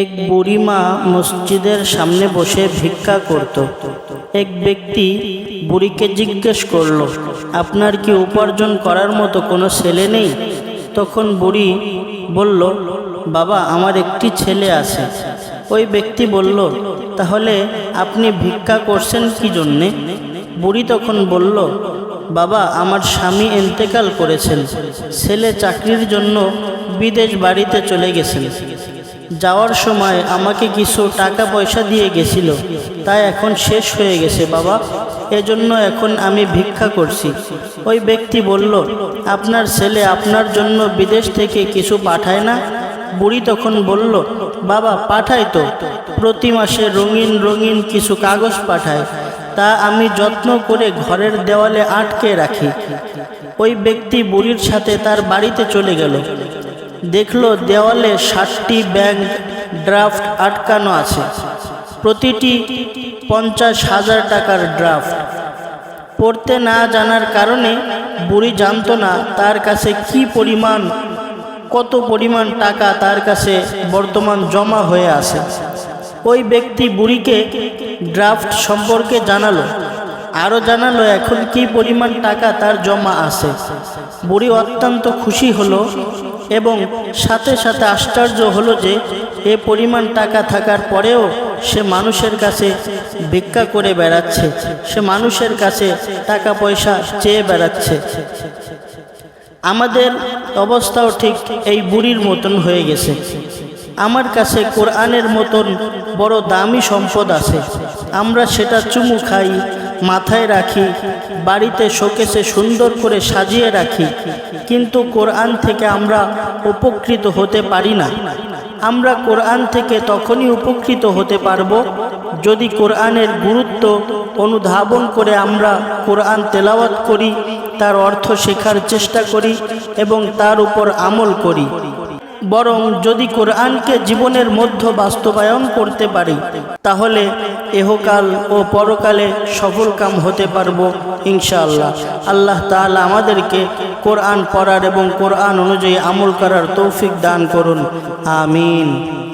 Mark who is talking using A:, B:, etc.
A: এক বুড়িমা মসজিদের সামনে বসে ভিক্ষা করত। এক ব্যক্তি বুড়িকে জিজ্ঞেস করল, আপনার কি উপার্জন করার মতো কোনো ছেলে নেই? তখন বুড়ি বলল, বাবা, আমার একটি ছেলে আছে। ওই ব্যক্তি বলল, তাহলে আপনি ভিক্ষা করছেন কি জন্যে? বুড়ি তখন বলল, বাবা, আমার স্বামী এন্তেকাল করেছেন। ছেলে চাকরির জন্য বিদেশ বাড়িতে চলে গেছেন। যাওয়ার সময় আমাকে কিছু টাকা পয়সা দিয়ে গেছিল। তাই এখন শেষ হয়ে গেছে, বাবা। এজন্য এখন আমি ভিক্ষা করছি। ওই ব্যক্তি বলল, আপনার ছেলে আপনার জন্য বিদেশ থেকে কিছু পাঠায় না? বুড়ি তখন বলল, বাবা, পাঠায় তো। প্রতি মাসে রঙিন রঙিন কিছু কাগজ পাঠায়। তা আমি যত্ন করে ঘরের দেওয়ালে আটকে রাখি। ওই ব্যক্তি বুড়ির সাথে তার বাড়িতে চলে গেল। দেখল দেওয়ালে ষাটটি ব্যাংক ড্রাফট আটকানো আছে। প্রতিটি পঞ্চাশ হাজার টাকার ড্রাফট। পড়তে না জানার কারণে বুড়ি জানতো না তার কাছে কি পরিমাণ, কত পরিমাণ টাকা তার কাছে বর্তমান জমা হয়ে আছে। ওই ব্যক্তি বুড়িকে ড্রাফট সম্পর্কে জানালো। আরও জানালো, এখন কি পরিমাণ টাকা তার জমা আছে? বুড়ি অত্যন্ত খুশি হলো এবং সাথে সাথে আশ্চর্য হলো যে এ পরিমাণ টাকা থাকার পরেও সে মানুষের কাছে ভিক্ষা করে বেড়াচ্ছে। সে মানুষের কাছে টাকা পয়সা চেয়ে বেড়াচ্ছে। আমাদের অবস্থাও ঠিক এই বুড়ির মতন হয়ে গেছে। আমার কাছে কোরআনের মতন বড় দামি সম্পদ আছে। আমরা সেটা চুমু খাই মাথায় রাখি, বাড়িতে শোকেসে সুন্দর করে সাজিয়ে রাখি। কিন্তু কোরআন থেকে আমরা উপকৃত হতে পারি না। আমরা কোরআন থেকে তখনই উপকৃত হতে পারব যদি কোরআনের গুরুত্ব অনুধাবন করে আমরা কোরআন তেলাওয়াত করি, তার অর্থ শেখার চেষ্টা করি এবং তার উপর আমল করি। বরং যদি কোরআনকে জীবনের মধ্য বাস্তবায়ন করতে পারি, তাহলে এহকাল ও পরকালে সফল কাম হতে পারব ইনশাআল্লাহ। আল্লাহ তাআলা আমাদেরকে কোরআন পড়ার এবং কোরআন অনুযায়ী আমল করার তৌফিক দান করুন। আমিন।